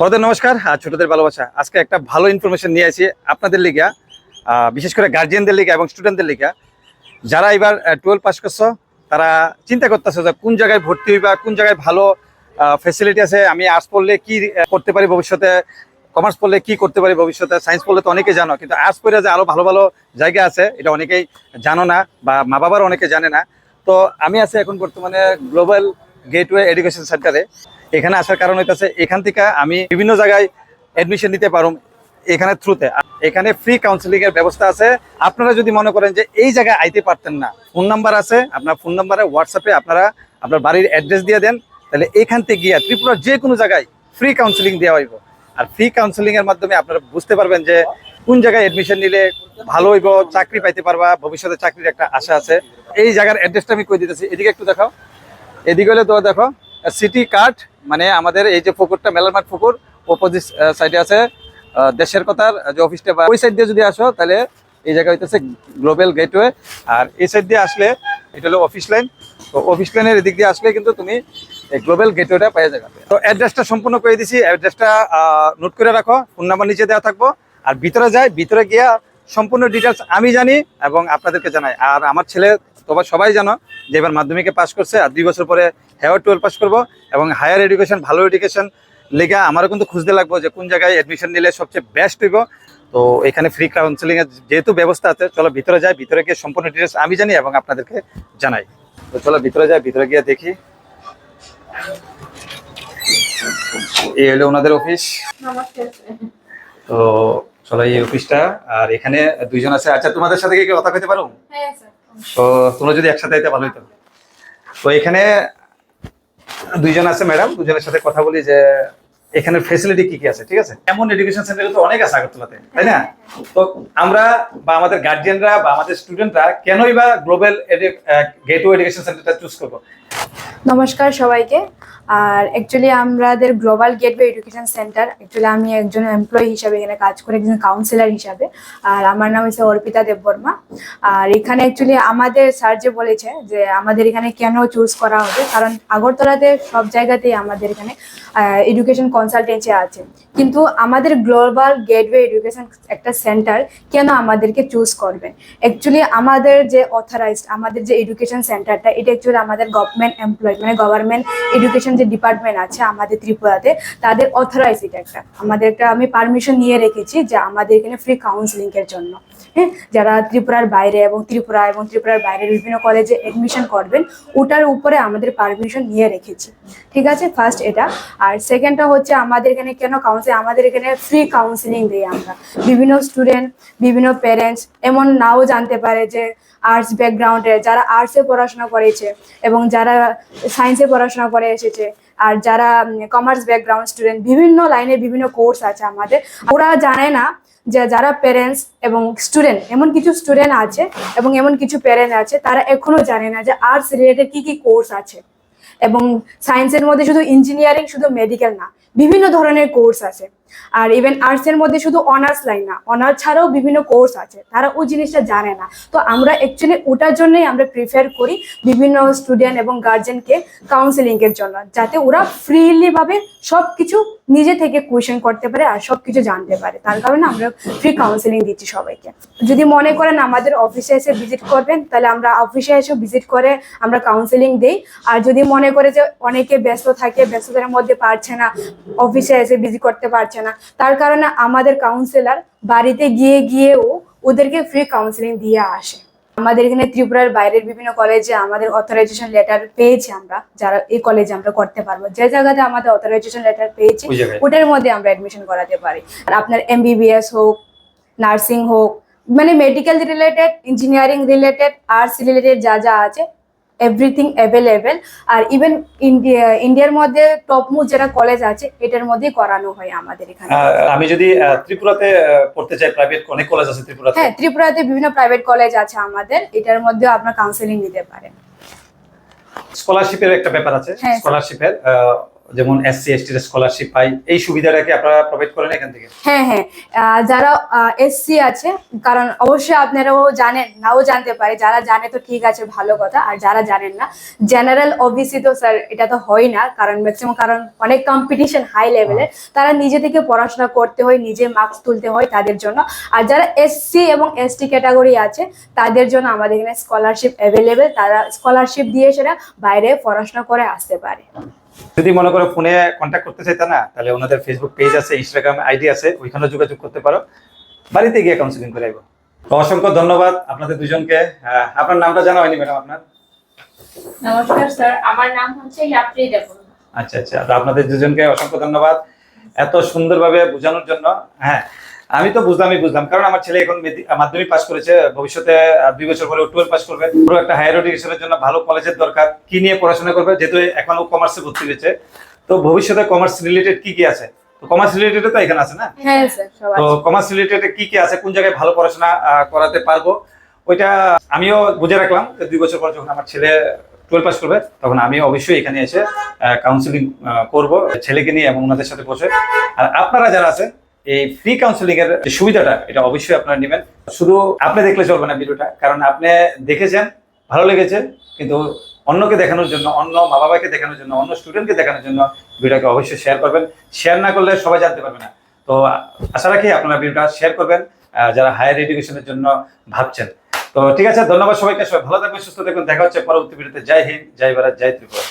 বড়দের নমস্কার আর ছোটদের ভালোবাসা। আজকে একটা ভালো ইনফরমেশন নিয়ে আসি আপনাদের আহ, বিশেষ করে গার্জিয়ানদের লিগা এবং স্টুডেন্টদের লিগা। যারা এবার টুয়েলভ পাস করছ তারা চিন্তা করতেছে যে কোন জায়গায় ভর্তি হইবা কোন জায়গায় ভালো ফেসিলিটি আছে আমি আর্টস পড়লে কি করতে পারি ভবিষ্যতে কমার্স পড়লে কি করতে পারি ভবিষ্যতে সায়েন্স পড়লে তো অনেকে জানো কিন্তু আর্টস পড়ে যে আরও ভালো ভালো জায়গা আছে এটা অনেকেই জানো না বা মা বাবার অনেকে জানে না। তো আমি আছি এখন বর্তমানে গ্লোবাল গেটওয়ে এডুকেশন সেন্টারে এখানে আসার কারণ হইতেছে, এখান থেকে আমি বিভিন্ন জায়গায় অ্যাডমিশন নিতে পারুম এখানে থ্রুতে এখানে ফ্রি কাউন্সিলিং এর ব্যবস্থা আছে। আপনারা যদি মনে করেন যে এই জায়গায় আইতে পারতেন না ফোন নাম্বার আছে, আপনার ফোন নাম্বারে হোয়াটসঅ্যাপে আপনারা আপনার বাড়ির অ্যাড্রেস দিয়ে দেন, তাহলে এখান থেকে গিয়ে ত্রিপুরার যে কোনো জায়গায় ফ্রি কাউন্সিলিং দেওয়া হইব। আর ফ্রি কাউন্সিলিং এর মাধ্যমে আপনারা বুঝতে পারবেন যে কোন জায়গায় অ্যাডমিশন নিলে ভালো হইব, চাকরি পাইতে পারবা, ভবিষ্যতে চাকরির একটা আশা আছে। এই জায়গার অ্যাড্রেসটা আমি কই দিতেছি, এদিকে একটু দেখাও। এদিকে হলে তো দেখো সিটি কার্ড মানে আমাদের এই যে পুকুরটা মেলার মাঠ পুকুর অপোজিট সাইডে আছে দেশের কথার যে অফিসটা ওই সাইড দিয়ে যদি আসো, তাহলে এই জায়গা হইতেছে গ্লোবাল গেটওয়ে আর এই সাইড দিয়ে আসলে এটা হলো অফিস লাইন তো অফিস লাইনের এদিক দিয়ে আসলে কিন্তু তুমি এই গ্লোবাল গেটওয়েটা পেয়ে যাবে। তো অ্যাড্রেসটা সম্পূর্ণ করে দিছি। অ্যাড্রেসটা নোট করে রাখো। ফোন নাম্বার নিচে দেওয়া থাকব। আর ভিতরে যায় ভিতরে গিয়া সম্পূর্ণ ডিটেলস আমি জানি এবং আপনাদেরকে জানাই। আর আমার ছেলে তোমার সবাই জানো যে এবার মাধ্যমিকে পাস করছে আর দুই বছর পরে হেয়ার টুয়েলভ পাস করব এবং হায়ার এডুকেশন ভালো এডুকেশন লেগা আমারও কিন্তু খুঁজতে লাগবো যে কোন জায়গায় অ্যাডমিশন নিলে সবচেয়ে বেস্ট হইব। তো এখানে ফ্রি কাউন্সিলিং এর যেহেতু ব্যবস্থা আছে, চলো ভিতরে যাই, ভিতরে গিয়ে সম্পূর্ণ ডিটেলস আমি জানি এবং আপনাদেরকে জানাই। তো চলো ভিতরে যাই, ভিতরে গিয়ে দেখি। এই হলো ওনাদের অফিস তো চলো এই অফিসটা আর এখানে দুইজন আছে। আচ্ছা তোমাদের সাথে কি কথা কইতে পারো? হ্যাঁ স্যার। তো তোমরা যদি একসাথে আইতে ভালো হইতো। তো এখানে দুইজন আছে ম্যাডাম দুজনের সাথে কথা বলি যে এখানে ফেসিলিটি কি কি আছে, ঠিক আছে? এমন এডুকেশন সেন্টার তো অনেক আছে আগরতলাতে, তাই না? তো আমরা বা আমাদের গার্জিয়ানরা বা আমাদের স্টুডেন্টরা কেনই বা গ্লোবাল গেটওয়ে এডুকেশন সেন্টারটা চুজ করব? নমস্কার সবাইকে। আর অ্যাকচুয়ালি আমাদের global gateway education centre actually আমি একজন এমপ্লয়ি হিসাবে এখানে কাজ করি, একজন কাউন্সিলর হিসাবে। আর আমার নাম হচ্ছে অর্পিতা দেববর্মা। আর এখানে অ্যাকচুয়ালি আমাদের স্যার যে বলেছে যে আমাদের এখানে কেন চুজ করা হবে, কারণ আগরতলাতে সব জায়গাতেই আমাদের এখানে এডুকেশন কনসালটেন্সি আছে। কিন্তু আমাদের গ্লোবাল গেটওয়ে এডুকেশন একটা সেন্টার কেন আমাদেরকে চুজ করবেন অ্যাকচুয়ালি আমাদের যে অথরাইজড আমাদের যে এডুকেশন সেন্টারটা এটা অ্যাকচুয়ালি আমাদের গভর্নমেন্ট এমপ্লয় মানে গভর্নমেন্ট এডুকেশন যে ডিপার্টমেন্ট আছে আমাদের ত্রিপুরাতে, তাদের অথরাইজ এটা একটা। আমাদের একটা আমি পারমিশন নিয়ে রেখেছি যে আমাদের এখানে ফ্রি কাউন্সিলিং এর জন্য। হ্যাঁ? যারা ত্রিপুরার বাইরে এবং ত্রিপুরা এবং ত্রিপুরার বাইরের বিভিন্ন কলেজে এডমিশন করবেন, ওটার উপরে আমাদের পারমিশন নিয়ে রেখেছি। ঠিক আছে? ফার্স্ট এটা। আর সেকেন্ডটা হচ্ছে আমাদের এখানে কেন কাউন্সিলিং আমাদের এখানে ফ্রি কাউন্সিলিং দিই আমরা। বিভিন্ন স্টুডেন্ট বিভিন্ন প্যারেন্টস এমন নাও জানতে পারে যে আর্টস ব্যাকগ্রাউন্ডে যারা আর্টসে পড়াশোনা করেছে এবং যারা সায়েন্সে পড়াশোনা করে এসেছে, আর যারা কমার্স ব্যাকগ্রাউন্ড স্টুডেন্ট বিভিন্ন লাইনে বিভিন্ন কোর্স আছে আমাদের। ওরা জানে না যে যারা প্যারেন্টস এবং স্টুডেন্ট এমন কিছু স্টুডেন্ট আছে এবং এমন কিছু প্যারেন্ট আছে, তারা এখনও জানে না যে আর্টস রিলেটেড কি কি কোর্স আছে। এবং সায়েন্সের মধ্যে শুধু ইঞ্জিনিয়ারিং শুধু মেডিকেল না বিভিন্ন ধরনের কোর্স আছে। আর ইভেন আর্টসের মধ্যে শুধু অনার্স লাইন না অনার্স ছাড়াও বিভিন্ন কোর্স আছে, তারা ওই জিনিসটা জানে না। তো আমরা অ্যাকচুয়ালি ওটার জন্যই আমরা প্রিফার করি বিভিন্ন স্টুডেন্ট এবং গার্জেনকে কাউন্সিলিং এর জন্য, যাতে ওরা ফ্রিলি ভাবে সব কিছু নিজে থেকে কোয়েশন করতে পারে আর সব কিছু জানতে পারে। তার কারণে আমরা ফ্রি কাউন্সেলিং দিচ্ছি সবাইকে। যদি মনে করেন আমাদের অফিসে এসে ভিজিট করবেন, তাহলে আমরা অফিসে এসে ভিজিট করে আমরা কাউন্সেলিং দেই। আর যদি মনে করে যে অনেকে ব্যস্ত থাকে, ব্যস্ততার মধ্যে পারছে না অফিসে এসে ভিজিট করতে পারছে না তার কারণে আমাদের কাউন্সিলর বাড়িতে গিয়ে গিয়েও ওদেরকে ফ্রি কাউন্সিলিং দিয়ে আসে। আমাদের এখানে ত্রিপুরার বাইরের বিভিন্ন কলেজে আমাদের অথরাইজেশন লেটার পেয়েছি আমরা। যারা এই কলেজে আমরা করতে পারব। যে জায়গাতে আমাদের অথরাইজেশন লেটার পেয়েছি ওটার মধ্যে আমরা অ্যাডমিশন করাতে পারি। আর আপনার এমবিবিএস হোক নার্সিং হোক মানে medical related engineering related arts related যা যা আছে এভরিথিং অ্যাভেলেবেল আর ইভেন ইন্ডিয়া ইন্ডিয়ার মধ্যে টপ মোস্ট যেটা কলেজ আছে এটার মধ্যেই করানো হয় আমাদের এখানে। আমি যদি ত্রিপুরাতে পড়তে চাই প্রাইভেট অনেক কলেজ আছে ত্রিপুরাতে। হ্যাঁ ত্রিপুরাতে বিভিন্ন প্রাইভেট কলেজ আছে আমাদের এটার মধ্যেও আপনার কাউন্সেলিং নিতে পারেন। স্কলারশিপের একটা ব্যাপার আছে। হ্যাঁ, স্কলারশিপের যেমন এসসি এসটি স্কলারশিপ পাই এই সুবিধাটা কি আপনারা প্রোভাইড করেন এখান থেকে? হ্যাঁ হ্যাঁ। যারা এসসি আছে কারণ অবশ্যই আপনারাও জানেন নাও জানতে পারে যারা জানে তো ঠিক আছে ভালো কথা। আর যারা জানেন না জেনারেল ওবিসি তো স্যার এটা তো হয় না কারণ ম্যাক্সিমাম কারণ অনেক কম্পিটিশন হাই লেভেলের তারা নিজে থেকে পড়াশোনা করতে হয় নিজে মার্কস তুলতে হয় তাদের জন্য। আর যারা এসসি এবং এসটি ক্যাটাগরি আছে তাদের জন্য আমাদের এখানে স্কলারশিপ অ্যাভেলেবেল তারা স্কলারশিপ দিয়ে সেটা বাইরে পড়াশোনা করে আসতে পারে। যদি মনে করো ফোনে কন্ট্যাক্ট করতে চাইতে না তাহলে ওনাদের ফেসবুক পেজ আছে ইনস্টাগ্রাম আইডি আছে ওইখানে যোগাযোগ করতে পারো। বাড়িতে গিয়ে কাউন্সিলিং করে আইবো। অসংখ্য ধন্যবাদ আপনাদের দুজনকে। আপনার নামটা জানা হয়নি ম্যাডাম আপনার? নমস্কার স্যার আমার নাম হচ্ছে ইয়াত্রী দেববর্মা আচ্ছা আচ্ছা। আপনাদের দুজনকে অসংখ্য ধন্যবাদ। এত সুন্দরভাবে বোঝানোর জন্য হ্যাঁ আমি তো বুঝলামই বুঝলাম। কারণ আমার ছেলে এখন মাধ্যমিক পাস করেছে ভবিষ্যতে দুই বছর পরে টুয়েলভ পাস করবে। পুরো একটা হায়ার এডুকেশনের জন্য ভালো কলেজের দরকার। কি নিয়ে পড়াশোনা করবে? যেহেতু এখন ও কমার্সে ভর্তি হয়েছে। তো ভবিষ্যতে কমার্স রিলেটেড কি কি আছে? তো কমার্স রিলেটেড তো এখানে আছে না? হ্যাঁ সবাই তো কমার্স রিলেটেড কি কি আছে? কোন জায়গায় ভালো পড়াশোনা করাতে পারব? ওইটা আমিও বুঝে রাখলাম দুই বছর পর যখন আমার ছেলে টুয়েলভ পাস করবে তখন আমি অবশ্যই এখানে এসে কাউন্সিলিং করব। ছেলেকে নিয়ে এবং ওনাদের সাথে বসে। আর আপনারা যারা আছেন এই ফ্রি কাউন্সিলিং এর যে সুবিধাটা, এটা অবশ্যই আপনারা নেবেন। শুধু আপনি দেখলে চলবে না ভিডিওটা, কারণ আপনি দেখেছেন, ভালো লেগেছে, কিন্তু অন্যকে দেখানোর জন্য, অন্য মা বাবাকে দেখানোর জন্য, অন্য স্টুডেন্টকে দেখানোর জন্য ভিডিওটাকে অবশ্যই শেয়ার করবেন। শেয়ার না করলে সবাই জানতে পারবে না। তো আশা রাখি আপনারা ভিডিওটা শেয়ার করবেন যারা হায়ার এডুকেশনের জন্য ভাবছেন। তো ঠিক আছে, ধন্যবাদ সবাইকে, সবাই ভালো থাকবেন, সুস্থ থাকবেন, দেখা হচ্ছে পরবর্তী ভিডিওতে। জয় হিন্দ, জয় ভারত, জয় ত্রিপুরা।